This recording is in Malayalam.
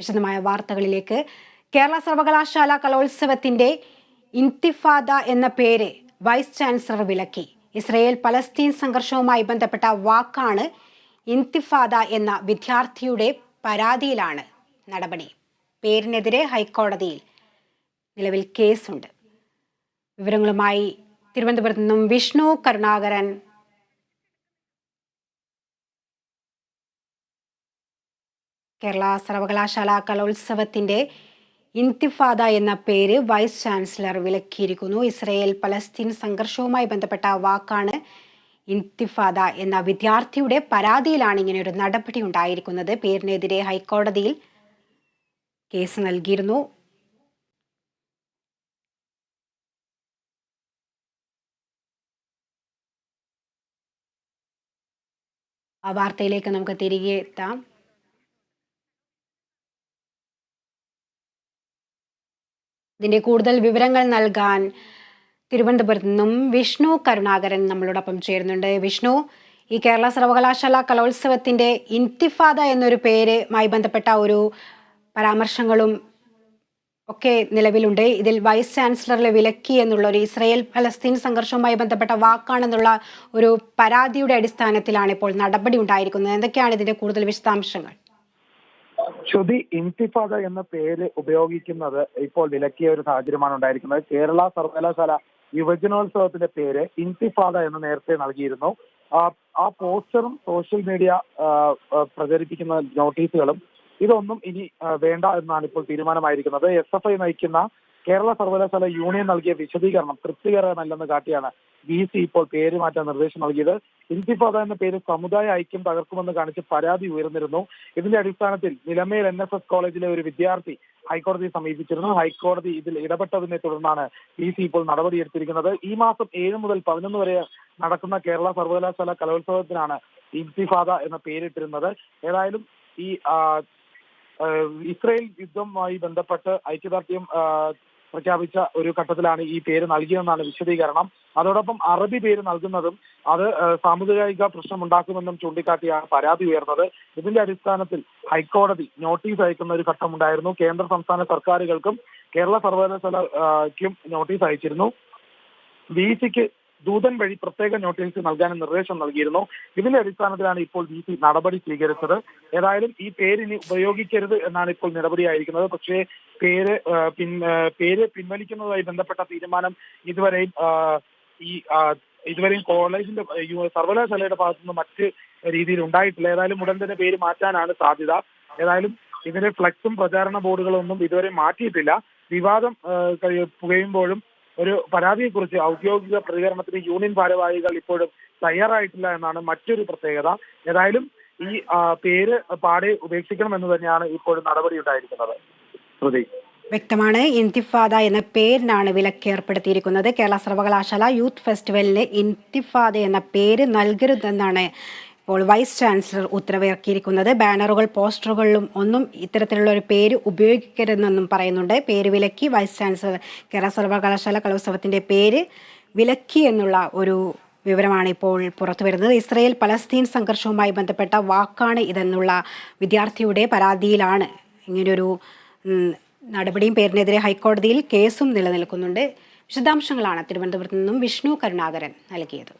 വിശദമായ വാർത്തകളിലേക്ക്. കേരള സർവകലാശാല കലോത്സവത്തിന്റെ ഇൻതിഫാദ എന്ന പേര് വൈസ് ചാൻസലർ വിലക്കി. ഇസ്രയേൽ പലസ്തീൻ സംഘർഷവുമായി ബന്ധപ്പെട്ട വാക്കാണ് ഇൻതിഫാദ എന്ന വിദ്യാർത്ഥിയുടെ പരാതിയിലാണ് നടപടി. പേരിനെതിരെ ഹൈക്കോടതിയിൽ നിലവിൽ കേസുണ്ട്. വിവരങ്ങളുമായി തിരുവനന്തപുരത്ത് നിന്നും വിഷ്ണു കരുണാകരൻ കേരള സർവകലാശാല കലോത്സവത്തിന്റെ ഇൻതിഫാദ എന്ന പേര് വൈസ് ചാൻസലർ വിലക്കിയിരിക്കുന്നു. ഇസ്രയേൽ പലസ്തീൻ സംഘർഷവുമായി ബന്ധപ്പെട്ട വാക്കാണ് ഇൻതിഫാദ എന്ന വിദ്യാർത്ഥിയുടെ പരാതിയിലാണ് ഇങ്ങനെ ഒരു നടപടി ഉണ്ടായിരിക്കുന്നത്. പേരിനെതിരെ ഹൈക്കോടതിയിൽ കേസ് നൽകിയിരുന്നു. ആ വാർത്തയിലേക്ക് നമുക്ക് തിരികെ എത്താം. ഇതിന്റെ കൂടുതൽ വിവരങ്ങൾ നൽകാൻ തിരുവനന്തപുരത്ത് നിന്നും വിഷ്ണു കരുണാകരൻ നമ്മളോടൊപ്പം ചേരുന്നുണ്ട്. വിഷ്ണു ഈ കേരള സർവകലാശാല കലോത്സവത്തിന്റെ ഇൻതിഫാദ എന്നൊരു പേരുമായി ബന്ധപ്പെട്ട ഒരു പരാമർശങ്ങളും ഒക്കെ നിലവിലുണ്ട്. ഇതിൽ വൈസ് ചാൻസലറിലെ വിലക്കി എന്നുള്ള ഒരു ഇസ്രയേൽ ഫലസ്തീൻ സംഘർഷവുമായി ബന്ധപ്പെട്ട വാക്കാണെന്നുള്ള ഒരു പരാതിയുടെ അടിസ്ഥാനത്തിലാണ് ഇപ്പോൾ നടപടി ഉണ്ടായിരിക്കുന്നത്. എന്തൊക്കെയാണ് ഇതിന്റെ കൂടുതൽ വിശദാംശങ്ങൾ? ശ്രുതി ഇൻതിഫാദ എന്ന പേര് ഉപയോഗിക്കുന്നത് ഇപ്പോൾ വിലക്കിയ ഒരു സാഹചര്യമാണ് ഉണ്ടായിരിക്കുന്നത്. കേരള സർവകലാശാല യുവജനോത്സവത്തിന്റെ പേര് ഇൻതിഫാദ എന്ന് നേരത്തെ നൽകിയിരുന്നു. ആ പോസ്റ്ററും സോഷ്യൽ മീഡിയ പ്രചരിപ്പിക്കുന്ന നോട്ടീസുകളും ഇതൊന്നും ഇനി വേണ്ട എന്നാണ് ഇപ്പോൾ തീരുമാനമായിരിക്കുന്നത്. എസ് എഫ് ഐ നയിക്കുന്ന കേരള സർവകലാശാല യൂണിയൻ നൽകിയ വിശദീകരണം തൃപ്തികരമല്ലെന്ന് കാട്ടിയാണ് വി സി ഇപ്പോൾ പേര് മാറ്റാൻ നിർദ്ദേശം നൽകിയത്. ഇൻതിഫാദ എന്ന പേര് സമുദായ ഐക്യം തകർക്കുമെന്ന് കാണിച്ച് പരാതി ഉയർന്നിരുന്നു. ഇതിന്റെ അടിസ്ഥാനത്തിൽ നിലമേൽ എൻ എസ് എസ് കോളേജിലെ ഒരു വിദ്യാർത്ഥി ഹൈക്കോടതിയെ സമീപിച്ചിരുന്നു. ഹൈക്കോടതി ഇതിൽ ഇടപെട്ടതിനെ തുടർന്നാണ് വി സി ഇപ്പോൾ നടപടിയെടുത്തിരിക്കുന്നത്. ഈ മാസം ഏഴ് മുതൽ പതിനൊന്ന് വരെ നടക്കുന്ന കേരള സർവകലാശാല കലോത്സവത്തിനാണ് ഇൻതിഫാദ എന്ന പേരിട്ടിരുന്നത്. ഏതായാലും ഈ ഇസ്രയേൽ യുദ്ധവുമായി ബന്ധപ്പെട്ട് ഐക്യദാർഢ്യം പ്രഖ്യാപിച്ച ഒരു ഘട്ടത്തിലാണ് ഈ പേര് നൽകിയതെന്നാണ് വിശദീകരണം. അതോടൊപ്പം അറബി പേര് നൽകുന്നതും അത് സാമുദായിക പ്രശ്നം ഉണ്ടാക്കുമെന്നും ചൂണ്ടിക്കാട്ടിയാണ് പരാതി ഉയർന്നത്. ഇതിന്റെ അടിസ്ഥാനത്തിൽ ഹൈക്കോടതി നോട്ടീസ് അയക്കുന്ന ഒരു ഘട്ടം ഉണ്ടായിരുന്നു കേന്ദ്ര സംസ്ഥാന സർക്കാരുകൾക്കും കേരള സർവകലാശാലയ്ക്കും നോട്ടീസ് അയച്ചിരുന്നു. വി സിക്ക് ദൂതൻ വഴി പ്രത്യേക നോട്ടീസ് നൽകാനും നിർദ്ദേശം നൽകിയിരുന്നു. ഇതിന്റെ അടിസ്ഥാനത്തിലാണ് ഇപ്പോൾ ഡി സി നടപടി സ്വീകരിച്ചത്. ഏതായാലും ഈ പേര് ഉപയോഗിക്കരുത് എന്നാണ് ഇപ്പോൾ നടപടിയായിരിക്കുന്നത് പക്ഷേ പേര് പിൻ പേര് പിൻവലിക്കുന്നതുമായി ബന്ധപ്പെട്ട തീരുമാനം ഇതുവരെയും ഈ ഇതുവരെയും കോളേജിന്റെ സർവകലാശാലയുടെ ഭാഗത്തു സർവകലാശാലയുടെ ഭാഗത്തുനിന്ന് മറ്റ് രീതിയിൽ ഉണ്ടായിട്ടില്ല. ഏതായാലും ഉടൻ തന്നെ പേര് മാറ്റാനാണ് സാധ്യത. ഏതായാലും ഇതിന്റെ ഫ്ലക്സും പ്രചാരണ ബോർഡുകളൊന്നും ഇതുവരെ മാറ്റിയിട്ടില്ല. വിവാദം പുകയുമ്പോഴും ഒരു പരാതിയെക്കുറിച്ച് ഔദ്യോഗിക പ്രതികരണത്തിന് യൂണിയൻ ഭാരവാഹികൾ ഇപ്പോഴും തയ്യാറായിട്ടില്ല എന്നാണ് മറ്റൊരു പ്രത്യേകത. ഏതായാലും ഈ പേര് പാടെ ഉപേക്ഷിക്കണമെന്ന് തന്നെയാണ് ഇപ്പോഴും നടപടി ഉണ്ടായിരിക്കുന്നത്. ശ്രുതി. വ്യക്തമാണ്. ഇൻതിഫാദ എന്ന പേരിനാണ് വിലക്ക് ഏർപ്പെടുത്തിയിരിക്കുന്നത് കേരള സർവകലാശാല യൂത്ത് ഫെസ്റ്റിവലിന് ഇൻതിഫാദ എന്ന പേര് നൽകരുതെന്നാണ് ഇപ്പോൾ വൈസ് ചാൻസലർ ഉത്തരവിറക്കിയിരിക്കുന്നത്. ബാനറുകൾ പോസ്റ്ററുകളിലും ഒന്നും ഇത്തരത്തിലുള്ള ഒരു പേര് ഉപയോഗിക്കരുതെന്നും പറയുന്നുണ്ട്. പേര് വിലക്കി വൈസ് ചാൻസലർ കേരള സർവകലാശാല കലോത്സവത്തിന്റെ പേര് വിലക്കി എന്നുള്ള ഒരു വിവരമാണ് ഇപ്പോൾ പുറത്തു വരുന്നത്. ഇസ്രയേൽ പലസ്തീൻ സംഘർഷവുമായി ബന്ധപ്പെട്ട വാക്കാണ് ഇതെന്നുള്ള വിദ്യാർത്ഥിയുടെ പരാതിയിലാണ് ഇങ്ങനൊരു നടപടിയും പേരിനെതിരെ ഹൈക്കോടതിയിൽ കേസും നിലനിൽക്കുന്നുണ്ട്. വിശദാംശങ്ങളാണ് തിരുവനന്തപുരത്ത് നിന്നും വിഷ്ണു കരുണാകരൻ നൽകിയത്.